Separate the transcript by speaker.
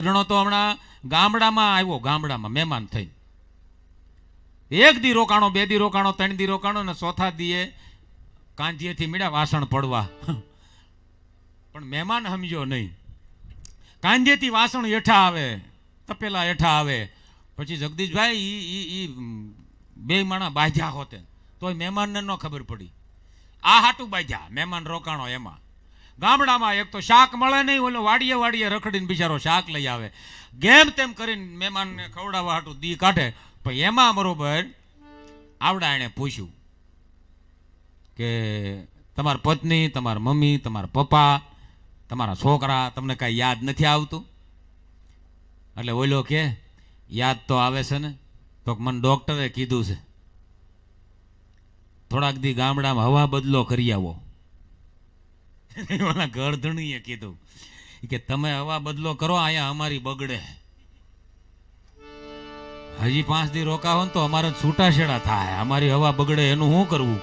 Speaker 1: જણો તો હમણાં ગામડામાં આવ્યો, ગામડામાં મહેમાન થઈ એક દી રોકાણો, બે દી રોકાણો, ત્રણ દી રોકાણો ને ચોથા દીએ કાંજીએથી મળ્યા વાસણ પડવા. પણ મહેમાન સમજો નહીં. કાંજેથી વાસણ હેઠા આવે, તપેલા હેઠા આવે. પછી જગદીશભાઈ ઈ ઈ બે માણા બાજ્યા હોતે. તોય મહેમાનને ન ખબર પડી. આ હાટું બાજ્યા મહેમાન રોકાણો એમાં. ગામડામાં એક તો શાક મળે નહીં, ઓલો વાડીએ વાડીએ રખડીને બિચારો શાક લઈ આવે. ગેમ તેમ કરીને મહેમાનને ખવડાવવા હાટું દી કાઢે. પણ એમાં બરોબર આવડા એણે પૂછ્યું કે તમારી પત્ની, તમારા મમ્મી, તમારા પપ્પા, તમારા છોકરા તમને કાંઈ યાદ નથી આવતું? એટલે ઓલો કે, યાદ તો આવે છે ને, તો મને ડૉક્ટરે કીધું છે. થોડાક દી ગામડામાં હવા બદલો કરી આવો. ઓલા ગરધણીએ કીધું કે તમે હવા બદલો કરો, અહીંયા અમારી બગડે. હજી પાંચ દી રોકાવો ને તો અમારે છૂટાછેડા થાય. અમારી હવા બગડે એનું શું કરવું?